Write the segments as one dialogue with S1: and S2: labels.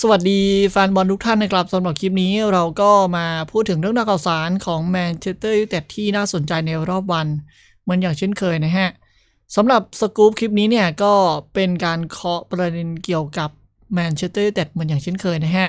S1: สวัสดีแฟนบอลทุกท่านนะครับสำหรับคลิปนี้เราก็มาพูดถึงเรื่องราวข่าวสารของแมนเชสเตอร์ยูไนเต็ดที่น่าสนใจในรอบวัน เหมือนอย่างเช่นเคยนะฮะสำหรับสกู๊ปคลิปนี้เนี่ยก็เป็นการเคาะประเด็นเกี่ยวกับแมนเชสเตอร์ยูไนเต็ดเหมือนอย่างเช่นเคยนะฮะ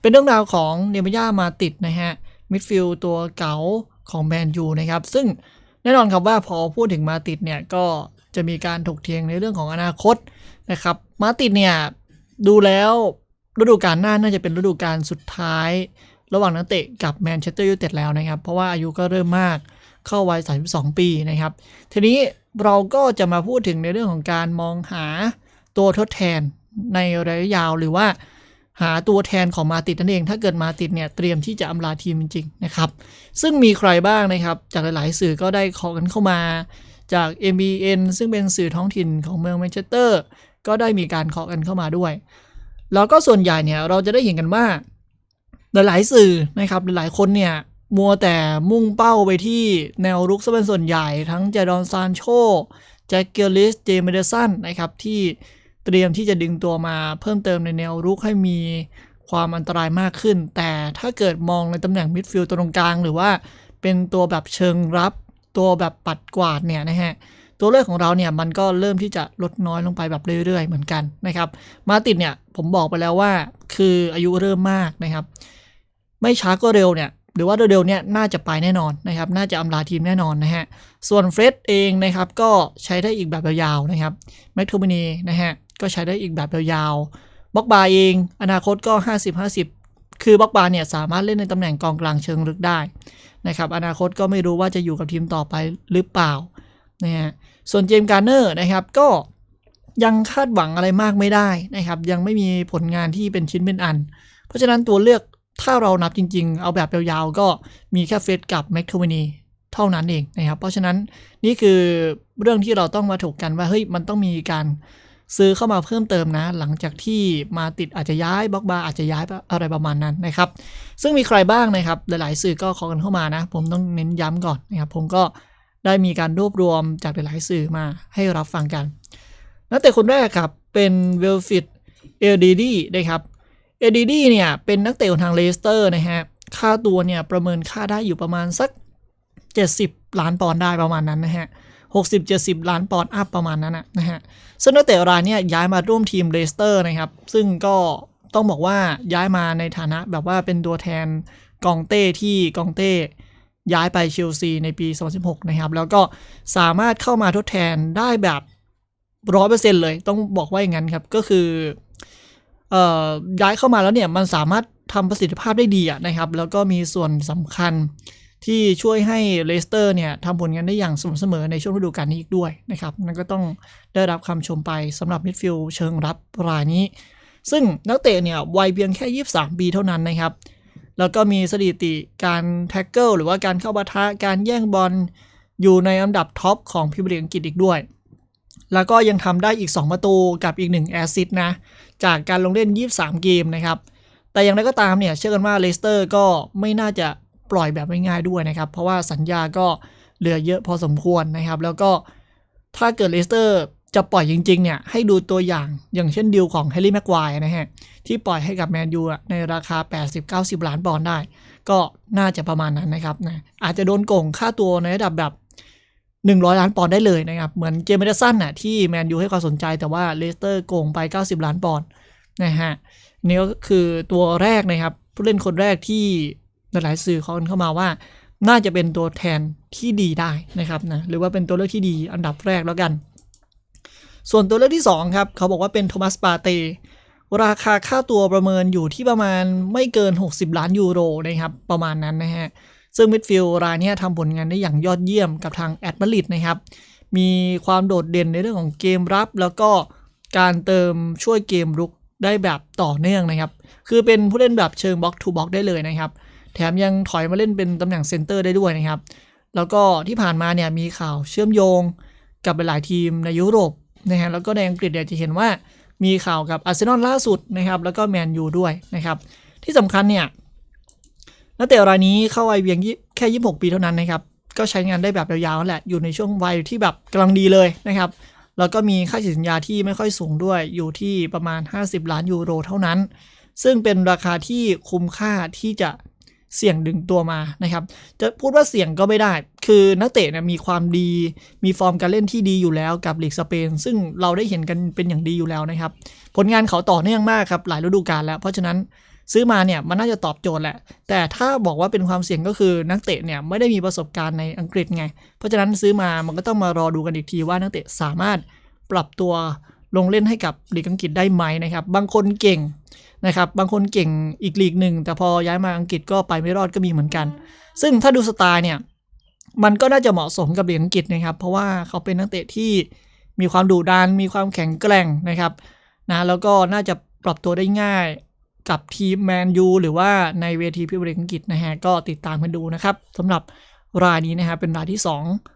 S1: เป็นเรื่องราวของเนมิย่ามาติดนะฮะมิดฟิลด์ตัวเก๋าของแมนยูนะครับซึ่งแน่นอนครับว่าพอพูดถึงมาติดเนี่ยก็จะมีการถกเถียงในเรื่องของอนาคตนะครับมาติดเนี่ยดูแล้ว ฤดูกาลหน้าน่าจะเป็นฤดูกาลสุดท้าย ระหว่างนักเตะกับแมนเชสเตอร์ยูไนเต็ดแล้วนะครับ เพราะว่าอายุก็เริ่มมากเข้าวัย 32 ปีนะครับ ทีนี้เราก็จะมาพูดถึงในเรื่องของการมองหาตัวทดแทนในระยะยาวหรือว่าหาตัวแทนของมาติดนั่นเอง ถ้าเกิดมาติดเนี่ยเตรียมที่จะอำลาทีมจริงๆนะครับ ซึ่งมีใครบ้างนะครับ จากหลายๆสื่อก็ได้ขอกันเข้ามาจาก MBN ซึ่งเป็นสื่อท้องถิ่นของเมืองแมนเชสเตอร์ ก็ได้มีการเคาะกันเข้ามาด้วย แล้วก็ส่วนใหญ่เนี่ยเราจะได้เห็นกันว่า หลายๆสื่อนะครับหลายๆคนเนี่ยมัวแต่มุ่งเป้าไปที่แนวรุกซะเป็นส่วนใหญ่ทั้งเจดอนซานโชแจ็คเกลลิสเจมเดสันนะครับที่เตรียมที่จะดึงตัวมาเพิ่มเติมในแนวรุกให้มีความอันตรายมากขึ้น แต่ถ้าเกิดมองในตำแหน่งมิดฟิลด์ตรงกลาง หรือว่าเป็นตัวแบบเชิงรับ ตัวแบบปัดกวาดเนี่ยนะฮะ ตัวเลือกของเราเนี่ยมันก็เริ่มที่จะลดน้อยลงไปแบบเรื่อย ๆ เหมือนกันนะครับ มาติดเนี่ยผมบอกไปแล้วว่าคืออายุเริ่มมากนะครับ ไม่ช้าก็เร็วเนี่ยหรือว่าเร็วๆเนี่ยน่าจะไปแน่นอนนะครับ น่าจะอำลาทีมแน่นอนนะฮะ ส่วนเฟรดเองนะครับก็ใช้ได้อีกแบบยาวๆนะครับแมคโทมินีนะฮะก็ใช้ได้อีกแบบยาวๆบ็อกบาเอง อนาคตก็ 50-50 คือบ็อกบาเนี่ยสามารถเล่นในตำแหน่งกองกลางเชิงลึกได้นะครับ อนาคตก็ไม่รู้ว่าจะอยู่กับทีมต่อไปหรือเปล่า นะฮะส่วนเจมส์การ์เนอร์นะครับก็ยังคาดหวังอะไรมากไม่ได้นะครับ ยังไม่มีผลงานที่เป็นชิ้นเป็นอัน เพราะฉะนั้นตัวเลือกถ้าเรานับจริง ๆ เอาแบบยาวๆก็มีแค่เฟสกับแมคโทมินีเท่านั้นเองนะครับ เพราะฉะนั้นนี่คือเรื่องที่เราต้องมาถกกันว่าเฮ้ยมันต้องมีการซื้อเข้ามาเพิ่มเติมนะ หลังจากที่มาติดอาจจะย้ายบล็อกบาร์อาจจะย้ายอะไรประมาณนั้นนะครับ ซึ่งมีใครบ้างนะครับ หลายๆ สื่อก็ขอกันเข้ามานะ ผมต้องเน้นย้ำก่อนนะครับ ผมก็ ได้มีการรวบรวมจากหลายๆสื่อมาให้รับฟังกัน นักเตะคนแรกครับ เป็นเวลฟิตเอดีดีนะครับเอดีดีเนี่ย เป็นนักเตะของทางเลสเตอร์นะฮะ ค่าตัวเนี่ย ประเมินค่าได้อยู่ประมาณสัก 70 ล้านปอนด์ได้ประมาณนั้นนะฮะ60-70 ล้านปอนด์อัพประมาณนั้นนะนะฮะซึ่งนักเตะรายเนี่ยย้ายมาร่วมทีมเลสเตอร์นะครับ ซึ่งก็ต้องบอกว่าย้ายมาในฐานะแบบว่าเป็นตัวแทนกองเต้ที่กองเต้ ย้ายไปเชลซีในปี 2016 นะครับ แล้วก็สามารถเข้ามาทดแทนได้แบบร้อยเปอร์เซ็นเลย ต้องบอกว่าอย่างนั้นครับ ก็คือเอ่อย้ายเข้ามาแล้วเนี่ย มันสามารถทำประสิทธิภาพได้ดีนะครับ แล้วก็มีส่วนสำคัญที่ช่วยให้เลสเตอร์เนี่ยทำผลงานได้อย่างสม่ำเสมอในช่วงฤดูกาลนี้อีกด้วยนะครับ นั่นก็ต้องได้รับคำชมไปสำหรับมิดฟิลด์เชิงรับรายนี้ ซึ่งนักเตะเนี่ยวัยเพียงแค่ 23 ปีเท่านั้นนะครับ แล้วก็มีสถิติการแท็กเกิลหรือว่าการเข้าปะทะการแย่งบอลอยู่ในอันดับท็อปของพรีเมียร์อังกฤษอีกด้วย แล้วก็ยังทำได้อีก 2 ประตูกับอีก 1 แอสซิสต์นะ จากการลงเล่น 23 เกมนะครับ แต่อย่างไรก็ตามเนี่ย เชื่อกันว่าเลสเตอร์ก็ไม่น่าจะปล่อยแบบง่ายๆด้วยนะครับ เพราะว่าสัญญาก็เหลือเยอะพอสมควรนะครับ แล้วก็ถ้าเกิดเลสเตอร์ จะปล่อยจริง ๆ เนี่ย ให้ดูตัวอย่างอย่างเช่นดีลของแฮร์รี่แม็กควายนะฮะ ที่ปล่อยให้กับแมนยูในราคา 80-90 ล้านปอนด์ได้ ก็น่าจะประมาณนั้นนะครับนะอาจจะโดนโกงค่าตัวในระดับแบบ 100 ล้านปอนด์ได้เลยนะครับ เหมือนเจมส์เดสันน่ะที่แมนยูให้ความสนใจแต่ว่าเลสเตอร์โกงไป 90 ล้านปอนด์นะฮะนี่ก็คือตัวแรกนะครับ ผู้เล่นคนแรกที่หลายสื่อเขาเข้ามาว่า น่าจะเป็นตัวแทนที่ดีได้นะครับนะหรือว่าเป็นตัวเลือกที่ดีอันดับแรกแล้วกัน ส่วนตัวเลือกที่ 2 ครับ เขาบอกว่าเป็นโทมัสปาเตราคาค่าตัวประเมินอยู่ที่ประมาณไม่เกิน 60 ล้านยูโรนะครับ ประมาณนั้นนะฮะ ซึ่งมิดฟิลด์รายนี้ทำผลงานได้อย่างยอดเยี่ยมกับทางแอดมาริดนะครับ มีความโดดเด่นในเรื่องของเกมรับ แล้วก็การเติมช่วยเกมรุกได้แบบต่อเนื่องนะครับ คือเป็นผู้เล่นแบบเชิงบล็อกทูบล็อกได้เลยนะครับ แถมยังถอยมาเล่นเป็นตำแหน่งเซนเตอร์ได้ด้วยนะครับ แล้วก็ที่ผ่านมาเนี่ยมีข่าวเชื่อมโยงกับหลายทีมในยุโรป นะฮะแล้วก็ในอังกฤษเนี่ยจะเห็นว่ามีข่าวกับอาร์เซนอลล่าสุดนะครับแล้วก็แมนยูด้วยนะครับที่สำคัญเนี่ยนักเตะรายนี้เข้าวัยเพียงแค่ 26 ปีเท่านั้นนะครับก็ใช้งานได้แบบยาวๆแหละอยู่ในช่วงวัยที่แบบกำลังดีเลยนะครับแล้วก็มีค่าสัญญาที่ไม่ค่อยสูงด้วยอยู่ที่ประมาณ 50 ล้านยูโรเท่านั้น ซึ่งเป็นราคาที่คุ้มค่าที่จะเสี่ยงดึงตัวมานะครับ จะพูดว่าเสี่ยงก็ไม่ได้ คือนักเตะเนี่ยมีความดี มีฟอร์มการเล่นที่ดีอยู่แล้วกับลีกสเปน ซึ่งเราได้เห็นกันเป็นอย่างดีอยู่แล้วนะครับ ผลงานเขาต่อเนื่องมากครับหลายฤดูกาลแล้ว เพราะฉะนั้นซื้อมาเนี่ยมันน่าจะตอบโจทย์แหละ แต่ถ้าบอกว่าเป็นความเสี่ยงก็คือนักเตะเนี่ยไม่ได้มีประสบการณ์ในอังกฤษไง เพราะฉะนั้นซื้อมามันก็ต้องมารอดูกันอีกทีว่านักเตะสามารถปรับตัวลงเล่นให้กับลีกอังกฤษได้ไหมนะครับ บางคนเก่งนะครับ บางคนเก่งอีกลีกหนึ่งแต่พอย้ายมาอังกฤษก็ไปไม่รอดก็มีเหมือนกัน ซึ่งถ้าดูสไตล์เนี่ย มันก็น่าจะเหมาะสมกับลีกอังกฤษนะครับ เพราะว่าเขาเป็นนักเตะที่มีความดุดันมีความแข็งแกร่งนะครับนะแล้วก็น่าจะปรับตัวได้ง่ายกับทีมแมนยูหรือว่าในเวทีพรีเมียร์ลีกอังกฤษนะฮะก็ติดตามกันดูนะครับสำหรับรายนี้นะฮะเป็นรายที่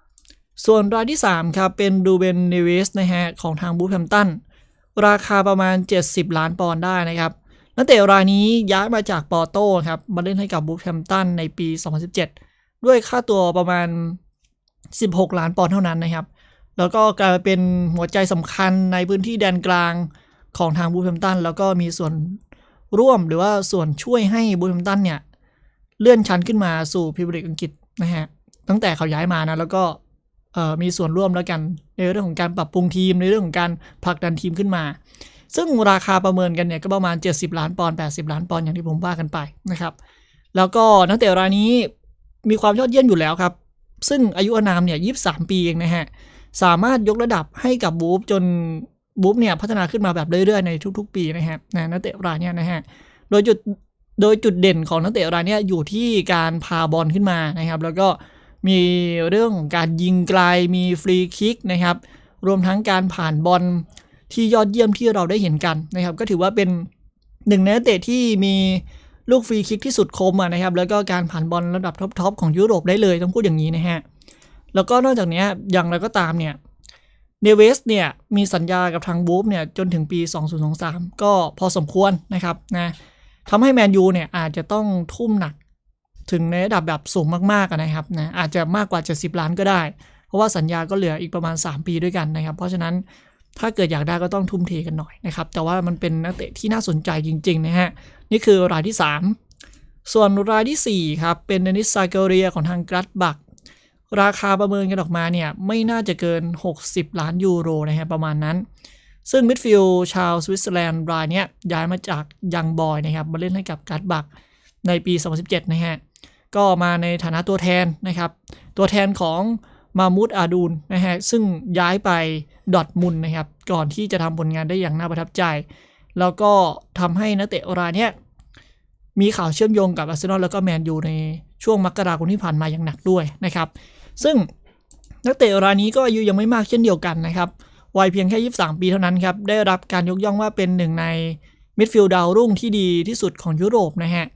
S1: 2 ส่วนรายที่ 3 ครับ เป็นดูเบนเนวิสนะฮะของทางบูฟแฮมตันราคาประมาณ 70 ล้านปอนด์ได้นะครับนักเตะรายนี้ย้ายมาจากปอโต้ครับมาเล่นให้กับบูฟแฮมตันในปี 2017 ด้วยค่าตัวประมาณ 16 ล้านปอนด์เท่านั้นนะครับ แล้วก็กลายเป็นหัวใจสำคัญในพื้นที่แดนกลางของทางบูฟแฮมตันแล้วก็มีส่วนร่วมหรือว่าส่วนช่วยให้บูฟแฮมตันเนี่ย เลื่อนชั้นขึ้นมาสู่พรีเมียร์ลีกอังกฤษนะฮะตั้งแต่เขาย้ายมานะแล้วก็มีส่วนร่วมแล้วกัน ในเรื่องของการปรับปรุงทีมในเรื่องของการผลักดันทีมขึ้นมา ซึ่งราคาประเมินกันเนี่ยก็ประมาณ 70 ล้านปอนด์80 ล้านปอนด์อย่างที่ผมว่ากันไปนะครับ แล้วก็นักเตะรายนี้ มีความยอดเยี่ยมอยู่แล้วครับ ซึ่งอายุอานามเนี่ย23ปีเองนะฮะ สามารถยกระดับให้กับบูฟจนบูฟเนี่ยพัฒนาขึ้นมาแบบเรื่อยๆในทุกๆ ปีนะครับนะนักเตะรายเนี้นะฮะ โดยจุดโดยจุดเด่นของนักเตะรายเนี้อยู่ที่การพาบอลขึ้นมานะครับ แล้วก็มีเรื่องของการยิงไกลมีฟรีคิกนะครับ รวมทั้งการผ่านบอลที่ยอดเยี่ยมที่เราได้เห็นกันนะครับ ก็ถือว่าเป็นหนึ่งในนักเตะที่มี ลูกฟรีคิกที่สุดคมนะครับแล้วก็การผ่านบอลระดับท็อปๆของยุโรปได้เลยต้องพูดอย่างนี้นะฮะแล้วก็นอกจากนี้อย่างไรก็ตามเนี่ยเนเวสเนี่ยมีสัญญากับทางบูฟเนี่ยจนถึงปี 2023 ก็พอสมควรนะครับนะทำให้แมนยูเนี่ยอาจจะต้องทุ่มหนักถึงในระดับแบบสูงมากๆนะครับนะอาจจะมากกว่า 70 ล้านก็ได้ เพราะว่าสัญญาก็เหลืออีกประมาณ 3 ปีด้วยกันนะครับ เพราะฉะนั้น ถ้าเกิดอยากได้ก็ต้องทุ่มเทกันหน่อยนะครับ แต่ว่ามันเป็นนักเตะที่น่าสนใจจริงๆนะฮะ นี่คือรายที่ 3 ส่วนรายทีสี่ 4 ครับ เป็นเดนิสซาเกเรียของทางกรัตบัก ราคาประเมินกันออกมาเนี่ย ไม่น่าจะเกิน 60 ล้านยูโรนะฮะประมาณนั้น ซึ่งมิดฟิลด์ชาวสวิตเซอร์แลนด์รายนี้ยย้ายมาจากยังบอยนะครับ มาเล่นให้กับการ์ดบักในปี 2017 นะฮะ ก็มาในฐานะตัวแทนนะครับ ตัวแทนของมามูดอาดูนนะฮะ ซึ่งย้ายไป ดอทมุนนะครับ ก่อนที่จะทำผลงานได้อย่างน่าประทับใจ แล้วก็ทำให้นักเตะรายนี้มีข่าวเชื่อมโยงกับอาร์เซนอลแล้วก็แมนยูในช่วงมกราคมที่ผ่านมาอย่างหนักด้วยนะครับ ซึ่งนักเตะรายนี้ก็อายุยังไม่มากเช่นเดียวกันนะครับ วัยเพียงแค่ 23 ปีเท่านั้นครับ ได้รับการยกย่องว่าเป็นหนึ่งในมิดฟิลด์ดาวรุ่งที่ดีที่สุดของยุโรปนะฮะ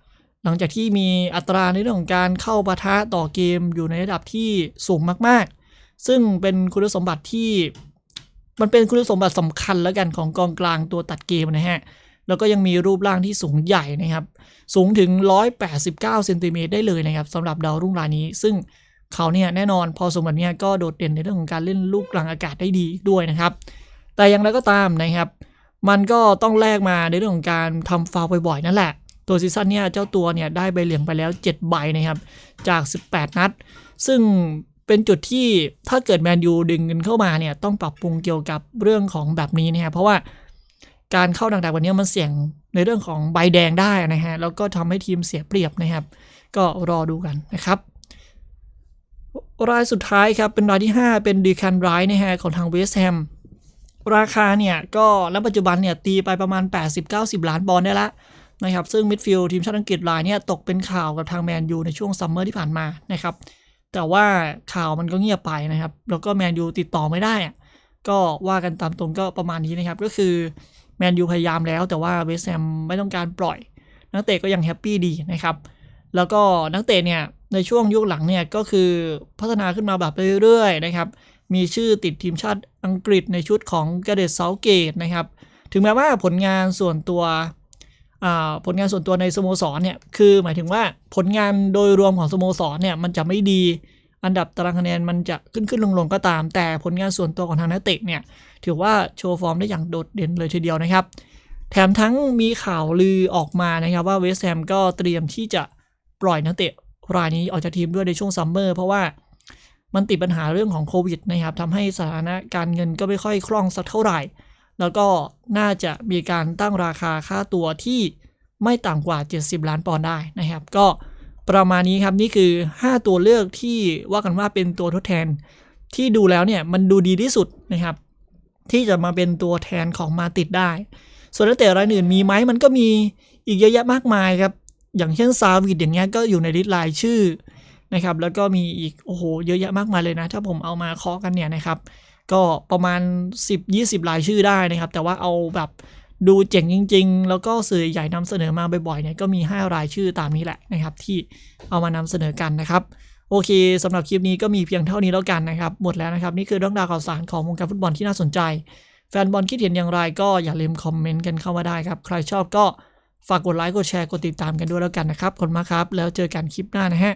S1: หลังจากที่มีอัตราในเรื่องของการเข้าปะทะต่อเกมอยู่ในระดับที่สูงมากๆ ซึ่งเป็นคุณสมบัติที่ มันเป็นคุณสมบัติสำคัญแล้วกันของกองกลางตัวตัดเกมนะฮะ แล้วก็ยังมีรูปร่างที่สูงใหญ่นะครับ สูงถึง 189เซนติเมตรได้เลยนะครับสำหรับดาวรุ่งรายนี้ ซึ่งเขาเนี่ยแน่นอนพอสมบัติเนี่ยก็โดดเด่นในเรื่องของการเล่นลูกกลางอากาศได้ดีด้วยนะครับ แต่อย่างไรก็ตามนะครับ มันก็ต้องแลกมาในเรื่องของการทำฟาวล์บ่อยๆนั่นแหละ ตัวซีซั่นเนี่ยเจ้าตัวเนี่ยได้ใบเหลืองไปแล้ว 7 ใบนะครับจาก 18 นัด ซึ่ง เป็นจุดที่ถ้าเกิดแมนยูดึงเงินเข้ามาเนี่ยต้องปรับปรุงเกี่ยวกับเรื่องของแบบนี้นะครับเพราะว่าการเข้าดังๆวันนี้มันเสี่ยงในเรื่องของใบแดงได้นะฮะแล้วก็ทำให้ทีมเสียเปรียบนะครับ ก็รอดูกันนะครับรายสุดท้ายครับ เป็นรายที่ 5 เป็นดีคันไรนะฮะของทางเวสแฮมราคาเนี่ยก็ณปัจจุบันเนี่ยตีไปประมาณ 80-90 ล้านปอนด์ได้ละนะครับซึ่งมิดฟิลด์ทีมชาติอังกฤษรายเนี่ยตกเป็นข่าวกับทางแมนยูในช่วงซัมเมอร์ที่ผ่านมานะครับ แต่ว่าข่าวมันก็เงียบไปนะครับ แล้วก็แมนยูติดต่อไม่ได้อะก็ว่ากันตามตรงก็ประมาณนี้นะครับ ก็คือแมนยูพยายามแล้ว แต่ว่าเวสแฮมไม่ต้องการปล่อย นักเตะก็ยังแฮปปี้ดีนะครับ แล้วก็นักเตะเนี่ยในช่วงยุคหลังเนี่ยก็คือพัฒนาขึ้นมาแบบเรื่อยๆนะครับ มีชื่อติดทีมชาติอังกฤษในชุดของก a เดตเซาเกตนะครับ ถึงแม้ว่าผลงานส่วนตัว ผลงานส่วนตัวในสโมสรเนี่ยคือหมายถึงว่าผลงานโดยรวมของสโมสรเนี่ยมันจะไม่ดีอันดับตารางคะแนนมันจะขึ้นขึ้นลงลงก็ตาม แต่ผลงานส่วนตัวของทางนักเตะเนี่ยถือว่าโชว์ฟอร์มได้อย่างโดดเด่นเลยทีเดียวนะครับ แถมทั้งมีข่าวลือออกมานะครับว่าเวสต์แฮมก็เตรียมที่จะปล่อยนักเตะรายนี้ออกจากทีมด้วยในช่วงซัมเมอร์เพราะว่ามันติดปัญหาเรื่องของโควิดนะครับทำให้สถานะการเงินก็ไม่ค่อยคล่องสักเท่าไหร่ แล้วก็น่าจะมีการตั้งราคาค่าตัวที่ไม่ต่ำกว่า 70 ล้านปอนด์ได้นะครับ ก็ประมาณนี้ครับ นี่คือ 5 ตัวเลือกที่ว่ากันว่าเป็นตัวทดแทน ที่ดูแล้วเนี่ยมันดูดีที่สุดนะครับ ที่จะมาเป็นตัวแทนของมาติดได้ ส่วนนักเตะรายอื่นมีไหมมันก็มีอีกเยอะแยะมากมายครับ อย่างเช่นซาวิดอย่างเงี้ยก็อยู่ในลิสต์รายชื่อนะครับ แล้วก็มีอีกโอ้โหเยอะแยะมากมายเลยนะ ถ้าผมเอามาเคาะกันเนี่ยนะครับ ก็ประมาณ 10-20 รายชื่อได้นะครับ แต่ว่าเอาแบบดูเจ๋งจริง ๆ แล้วก็สื่อใหญ่นำเสนอมาบ่อยๆเนี่ยก็มี 5 รายชื่อตามนี้แหละนะครับ ที่เอามานำเสนอกันนะครับ โอเคสำหรับคลิปนี้ก็มีเพียงเท่านี้แล้วกันนะครับ หมดแล้วนะครับ นี่คือเรื่องราวข่าวสารของวงการฟุตบอลที่น่าสนใจ แฟนบอลคิดเห็นอย่างไรก็อย่าลืมคอมเมนต์กันเข้ามาได้ครับ ใครชอบก็ฝากกดไลค์กดแชร์กดติดตามกันด้วยแล้วกันนะครับขอบคุณมากครับ แล้วเจอกันคลิปหน้านะฮะ